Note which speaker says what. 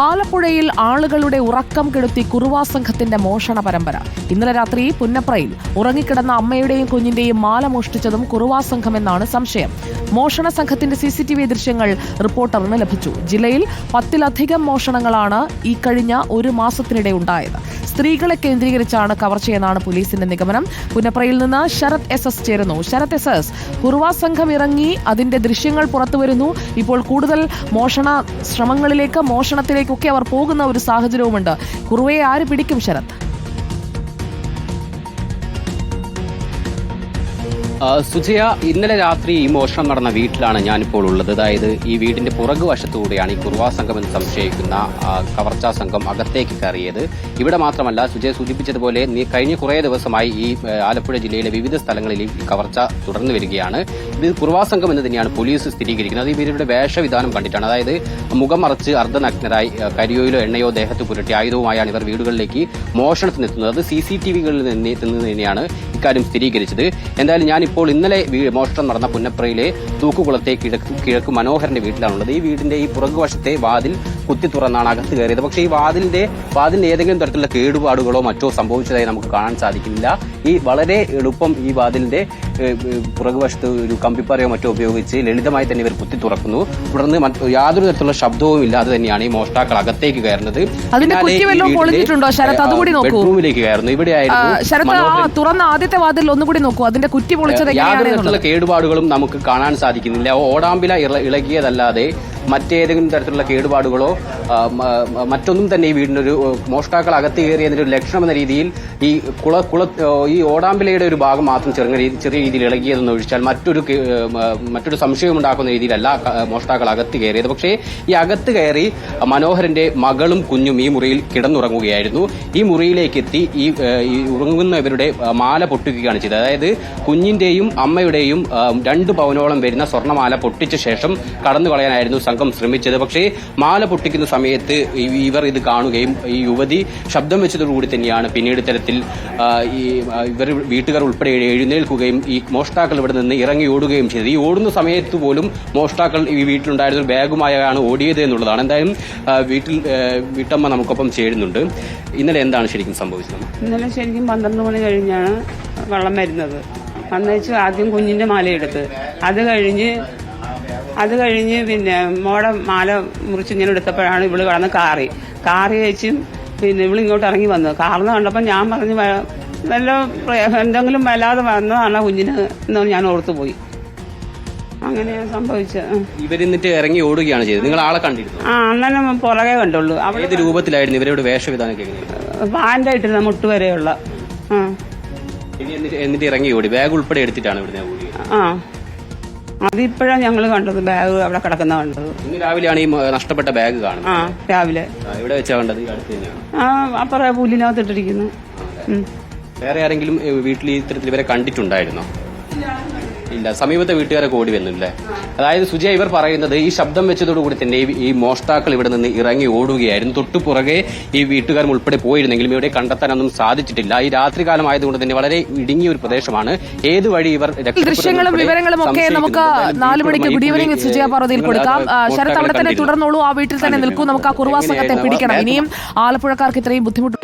Speaker 1: ആലപ്പുഴയിൽ ആളുകളുടെ ഉറക്കം കെടുത്തി കുറുവാ സംഘത്തിന്റെ മോഷണ പരമ്പര. ഇന്നലെ രാത്രി പുന്നപ്രയിൽ ഉറങ്ങിക്കിടന്ന അമ്മയുടെയും കുഞ്ഞിന്റെയും മാല മോഷ്ടിച്ചതും കുറുവാ സംഘമെന്നാണ് സംശയം. മോഷണ സംഘത്തിന്റെ സി സി ടി വി ദൃശ്യങ്ങൾ റിപ്പോർട്ടറിന് ലഭിച്ചു. ജില്ലയിൽ പത്തിലധികം മോഷണങ്ങളാണ് ഈ കഴിഞ്ഞ ഒരു മാസത്തിനിടെ ഉണ്ടായത്. സ്ത്രീകളെ കേന്ദ്രീകരിച്ചാണ് കവർച്ചയെന്നാണ് പോലീസിന്റെ നിഗമനം. പുന്നപ്രയിൽ നിന്ന് ശരത് എസ് എസ് ചേരുന്നു. ശരത് എസ് എസ് കുറുവാ സംഘം ഇറങ്ങി അതിന്റെ ദൃശ്യങ്ങൾ പുറത്തുവരുന്നു. ഇപ്പോൾ കൂടുതൽ മോഷണ ശ്രമങ്ങളിലേക്ക് മോഷണത്തിലേക്കൊക്കെ അവർ പോകുന്ന ഒരു സാഹചര്യവുമുണ്ട്. കുറുവയെ ആര് പിടിക്കും ശരത്?
Speaker 2: സുജയ ഇന്നലെ രാത്രി ഈ മോഷണം നടന്ന വീട്ടിലാണ് ഞാനിപ്പോൾ ഉള്ളത്. അതായത് ഈ വീടിന്റെ പുറകു വശത്തുകൂടെയാണ് ഈ കുർവാ സംഘം എന്ന് സംശയിക്കുന്ന കവർച്ചാ സംഘം അകത്തേക്ക് കയറിയത്. ഇവിടെ മാത്രമല്ല സുജയ സൂചിപ്പിച്ചതുപോലെ കഴിഞ്ഞ കുറേ ദിവസമായി ഈ ആലപ്പുഴ ജില്ലയിലെ വിവിധ സ്ഥലങ്ങളിൽ ഈ കവർച്ച തുടർന്നു വരികയാണ്. ഇത് കുർവാ സംഘം എന്ന് തന്നെയാണ് പോലീസ് സ്ഥിരീകരിക്കുന്നത്. അത് ഇവരുടെ വേഷവിധാനം കണ്ടിട്ടാണ്. അതായത് മുഖം മറച്ച് അർദ്ധനഗ്നരായി കരിയോയിലോ എണ്ണയോ ദേഹത്ത് പുരട്ടി ആയുധവുമായാണ് ഇവർ വീടുകളിലേക്ക് മോഷണത്തിനെത്തുന്നത് അത് സി സി ടി വികളിൽ നിന്ന് തന്നെയാണ്. ഇക്കാര്യം സ്ഥിരീകരിച്ചത്. എന്തായാലും ഞാനിപ്പോൾ ഇന്നലെ മോഷണം നടന്ന പുന്നപ്രയിലെ തൂക്കുകുളത്തെ കിഴക്ക് കിഴക്ക് മനോഹരന്റെ വീട്ടിലാണുള്ളത്. ഈ വീടിന്റെ ഈ പുറകുവശത്തെ വാതിൽ കുത്തി തുറന്നാണ് അകത്ത് കയറിയത്. പക്ഷേ ഈ വാതിലിന്റെ വാതിലിന്റെ ഏതെങ്കിലും തരത്തിലുള്ള കേടുപാടുകളോ മറ്റോ സംഭവിച്ചതായി നമുക്ക് കാണാൻ സാധിക്കുന്നില്ല. ഈ വളരെ എളുപ്പം ഈ വാതിലിന്റെ പുറകുവശത്ത് ഒരു കമ്പിപ്പറയോ മറ്റോ ഉപയോഗിച്ച് ലളിതമായി തന്നെ ഇവർ കുത്തി തുറക്കുന്നു. തുടർന്ന് യാതൊരു തരത്തിലുള്ള ശബ്ദവും ഇല്ലാതെ തന്നെയാണ് ഈ മോഷ്ടാക്കൾ അകത്തേക്ക് കയറുന്നത്. ബെഡ്റൂമിലേക്ക് കയറുന്നു. ഇവിടെയായിരുന്നു
Speaker 1: തുറന്ന ആദ്യത്തെ വാതിൽ ഒന്നുകൂടി നോക്കൂ. അതിന്റെ കുറ്റി പൊളിച്ചത്
Speaker 2: യാതൊരു
Speaker 1: എങ്ങനെയാണെന്നുള്ളത്
Speaker 2: തരത്തിലുള്ള കേടുപാടുകളും നമുക്ക് കാണാൻ സാധിക്കുന്നില്ല. ഓടാമ്പില ഇളകിയതല്ലാതെ മറ്റേതെങ്കിലും തരത്തിലുള്ള കേടുപാടുകളോ മറ്റൊന്നും തന്നെ ഈ വീടിനൊരു ഒരു മോഷ്ടാക്കൾ അകത്ത് കയറി ഒരു ലക്ഷണം എന്ന രീതിയിൽ ഈ കുള കുള ഈ ഓടാമ്പിലയുടെ ഒരു ഭാഗം മാത്രം ചെറിയ ചെറിയ രീതിയിൽ ഇളകിയതെന്ന് ഒഴിച്ചാൽ മറ്റൊരു മറ്റൊരു സംശയം ഉണ്ടാക്കുന്ന രീതിയിലല്ല മോഷ്ടാക്കൾ അകത്ത് കയറിയത്. പക്ഷേ ഈ അകത്ത് കയറി മനോഹരന്റെ മകളും കുഞ്ഞും ഈ മുറിയിൽ കിടന്നുറങ്ങുകയായിരുന്നു. ഈ മുറിയിലേക്ക് എത്തി ഈ ഉറങ്ങുന്നവരുടെ മാല പൊട്ടിക്കുകയാണ് ചെയ്തത്. അതായത് കുഞ്ഞിന്റെയും അമ്മയുടെയും രണ്ട് പവനോളം വരുന്ന സ്വർണമാല പൊട്ടിച്ച ശേഷം കടന്നു കളയാനായിരുന്നു സംഘം ശ്രമിച്ചത്. പക്ഷേ മാല പൊട്ടിക്കുന്ന സമയത്ത് ഇവർ ഇത് കാണുകയും ഈ യുവതി ശബ്ദം വെച്ചതോടുകൂടി തന്നെയാണ്. പിന്നീട് ഇത്തരത്തിൽ ഈ ഇവർ വീട്ടുകാർ ഉൾപ്പെടെ എഴുന്നേൽക്കുകയും ഈ മോഷ്ടാക്കൾ ഇവിടെ നിന്ന് ഇറങ്ങി ഓടുകയും ചെയ്തത് ഈ ഓടുന്ന സമയത്ത് പോലും മോഷ്ടാക്കൾ ഈ വീട്ടിലുണ്ടായിരുന്ന ബാഗുമായാണ് ഓടിയത് എന്നുള്ളതാണ്. എന്തായാലും വീട്ടിൽ വീട്ടമ്മ നമുക്കൊപ്പം ചേരുന്നുണ്ട്. ഇന്നലെ എന്താണ് ശരിക്കും സംഭവിച്ചത്?
Speaker 3: ഇന്നലെ ശരിക്കും പന്ത്രണ്ട് മണി കഴിഞ്ഞാണ് വെള്ളം വരുന്നത്. അന്നേച്ച് ആദ്യം കുഞ്ഞിന്റെ മാലയെടുത്ത്. അത് കഴിഞ്ഞ് അത് കഴിഞ്ഞ് പിന്നെ മോടെ മാല മുറിച്ച് ഇങ്ങനെ എടുത്തപ്പോഴാണ് ഇവൾ കടന്ന് കാറി. കാറി വെച്ചും പിന്നെ ഇവൾ ഇങ്ങോട്ട് ഇറങ്ങി വന്നു. കാർന്ന് കണ്ടപ്പോൾ ഞാൻ പറഞ്ഞു നല്ല വല്ല എന്തെങ്കിലും വല്ലാതെ വന്നതാണ് കുഞ്ഞിന് എന്ന് ഞാൻ ഓർത്തു പോയി. അങ്ങനെ സംഭവിച്ചത്.
Speaker 2: ഇവരെന്നിട്ട് ഇറങ്ങി ഓടുകയാണ് ചെയ്തത്. നിങ്ങൾ ആളെ കണ്ടിരുന്നു?
Speaker 3: ആ അന്നേരം പുറകെ കണ്ടുള്ളൂ.
Speaker 2: ഏത് രൂപത്തിലായിരുന്നു ഇവരോട് വേഷവിധാനം എങ്ങനെയായിരുന്നു?
Speaker 3: പാന്റെ ഇട്ടിരുന്ന മുട്ട് വരെയുള്ള.
Speaker 2: എന്നിട്ട് എന്നിട്ട് ഇറങ്ങി ഓടി. ബാഗ് ഉൾപ്പെടെ എടുത്തിട്ടാണ് ഇവിടുന്ന് ഓടി
Speaker 3: ആ. അതിപ്പോഴാണ് ഞങ്ങൾ കണ്ടത് ബാഗ് അവിടെ കിടക്കുന്ന കണ്ടത്.
Speaker 2: ഇന്ന് രാവിലെയാണ് ഈ മ- നഷ്ടപ്പെട്ട ബാഗ് കാണുന്നത്.
Speaker 3: ആ രാവിലെ.
Speaker 2: ആ, ഇവിടെ വെച്ചാ കണ്ടത്? ഈ അടുത്ത് തന്നെയാണ്?
Speaker 3: ആ അപ്പറ പുല്ലിനകത്ത് ഇട്ടിരിക്കുന്നു ഉം.
Speaker 2: വേറെ ആരെങ്കിലും ഏ, വീട്ടിൽ ഈ ഇത്തരത്തിൽ ഇവരെ കണ്ടിട്ടുണ്ടായിരുന്നോ? ഇല്ല സമീപത്തെ വീട്ടുകാരൊക്കെ ഓടി വന്നില്ലേ അതായത് സുജയ ഇവർ പറയുന്നത് ഈ ശബ്ദം വെച്ചതോടുകൂടി തന്നെ ഈ- മോഷ്ടാക്കൾ ഇവിടെ നിന്ന് ഇറങ്ങി ഓടുകയായിരുന്നു. തൊട്ടു പുറകെ ഈ വീട്ടുകാരും ഉൾപ്പെടെ പോയിരുന്നെങ്കിലും ഇവിടെ കണ്ടെത്താനൊന്നും സാധിച്ചിട്ടില്ല. ഈ രാത്രികാലം ആയതുകൊണ്ട് തന്നെ വളരെ ഇടുങ്ങിയ ഒരു പ്രദേശമാണ്. ഏത് വഴി ഇവർ
Speaker 1: ദൃശ്യങ്ങളും വിവരങ്ങളും ഒക്കെ നമുക്ക്. നാല് മണിക്ക് ഗുഡ്
Speaker 2: ഈവനിങ്
Speaker 1: സുജയ പാർവതിയിൽ കൊടുക്കാം. ശരത് അവിടെ തന്നെ തുടർന്നോളൂ. ആ വീട്ടിൽ തന്നെ നിൽക്കൂ. നമുക്ക് ആ കുറുവാ സംഘത്തെ പിടിക്കണം. ഇനിയും ആലപ്പുഴക്കാർക്ക് ഇത്രയും ബുദ്ധിമുട്ട്